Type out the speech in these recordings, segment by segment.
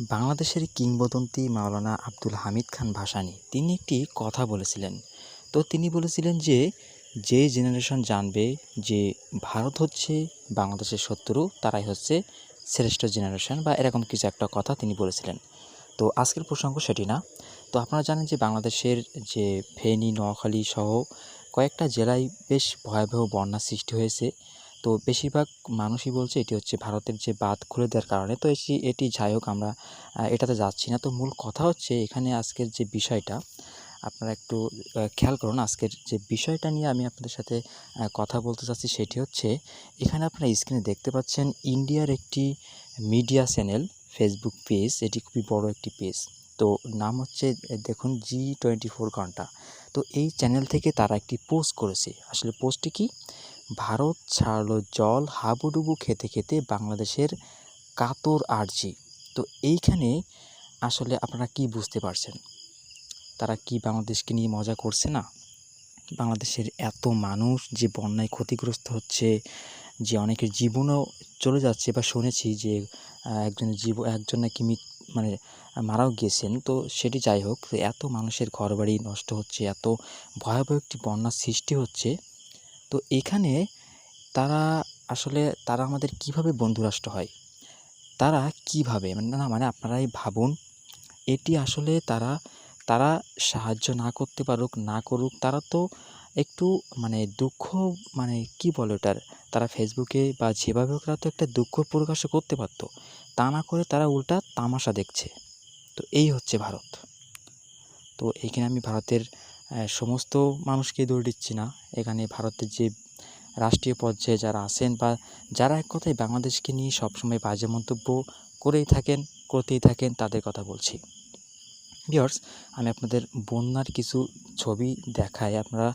বাংলাদেশের কিংবদন্তি মাওলানা আব্দুল হামিদ খান ভাসানী, তিনি একটি কথা বলেছিলেন। তো তিনি বলেছিলেন যে যে জেনারেশন জানবে যে ভারত হচ্ছে বাংলাদেশের শত্রু, তারাই হচ্ছে শ্রেষ্ঠ জেনারেশন বা এরকম কিছু একটা কথা তিনি বলেছিলেন। তো আজকের প্রসঙ্গ সেটি না। তো আপনারা জানেন যে বাংলাদেশের যে ফেনী, নোয়াখালী সহ কয়েকটা জেলায় বেশ ভয়াবহ বন্যা সৃষ্টি হয়েছে। তো বেশিরভাগ মানুষই বলছে এটি হচ্ছে ভারতের যে বাঁধ খুলে দেওয়ার কারণে। তো এটি এটি যাই হোক আমরা এটাতে যাচ্ছি না। তো মূল কথা হচ্ছে এখানে আজকের যে বিষয়টা, আপনারা একটু খেয়াল করুন আজকের যে বিষয়টা নিয়ে আমি আপনাদের সাথে কথা বলতে চাচ্ছি সেটি হচ্ছে, এখানে আপনারা স্ক্রিনে দেখতে পাচ্ছেন ইন্ডিয়ার একটি মিডিয়া চ্যানেল ফেসবুক পেজ এটি খুবই বড় একটি পেজ তো নাম হচ্ছে দেখুন জি টোয়েন্টি ফোর ঘণ্টা। তো এই চ্যানেল থেকে তারা একটি পোস্ট করেছে। আসলে পোস্টটি কি? ভারত ছাড়লো জল হাবুডুবু খেতে খেতে বাংলাদেশের কাতর আর্জি। তো এইখানে আসলে আপনারা কি বুঝতে পারছেন? তারা কি বাংলাদেশকে নিয়ে মজা করছে না? বাংলাদেশের এত মানুষ যে বন্যায় ক্ষতিগ্রস্ত হচ্ছে যে অনেকের জীবনও চলে যাচ্ছে বা শুনেছি যে আহ, একজনের জীব একজন নাকি মানে মারাও গিয়েছেন। তো সেটি যাই হোক এত মানুষের ঘরবাড়ি নষ্ট হচ্ছে এত ভয়াবহ একটি বন্যার সৃষ্টি হচ্ছে। তো এখানে তারা আসলে তারা আমাদের কীভাবে বন্ধুরাষ্ট্র হয়? তারা কীভাবে? মানে না মানে আপনারাই ভাবুন। এটি আসলে তারা তারা সাহায্য না করতে পারুক, না করুক, তারা তো একটু মানে দুঃখ মানে কি বলে ওটার? তারা ফেসবুকে বা যেভাবে তারা তো একটা দুঃখ প্রকাশ করতে পারতো। তা না করে তারা উল্টা তামাশা দেখছে। তো এই হচ্ছে ভারত। তো এইখানে আমি ভারতের সমস্ত মানুষকে দৌড় দিচ্ছি না। এখানে ভারতের যে রাষ্ট্রীয় পর্যায়ে যারা আছেন বা যারা এক কথায় বাংলাদেশকে নিয়ে সবসময় বাজে মন্তব্য করেই থাকেন, করতেই থাকেন, তাদের কথা বলছি। ভিওর্স আমি আপনাদের বন্যার কিছু ছবি দেখাই। আপনারা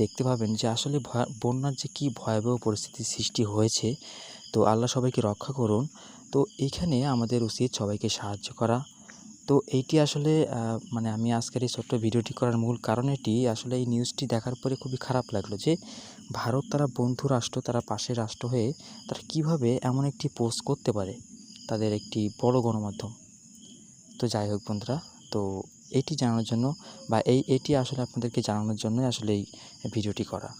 দেখতে পাবেন যে আসলে বন্যার যে কী ভয়াবহ পরিস্থিতির সৃষ্টি হয়েছে, তো আল্লাহ সবাইকে রক্ষা করুন। তো এইখানে আমাদের উচিত সবাইকে সাহায্য করা। তো এইটি আসলে মানে আমি আজকের এই ছোট্ট ভিডিওটি করার মূল কারণ এটি। আসলে এই নিউজটি দেখার পরে খুবই খারাপ লাগল যে, ভারত তারা বন্ধু রাষ্ট্র, তারা পাশের রাষ্ট্র হয়ে তারা কীভাবে এমন একটি পোস্ট করতে পারে তাদের একটি বড় গণমাধ্যম। তো যাই হোক বন্ধুরা, তো এটি জানানোর জন্য বা এই, এটি আসলে আপনাদেরকে জানানোর জন্যই আসলে এই ভিডিওটি করা।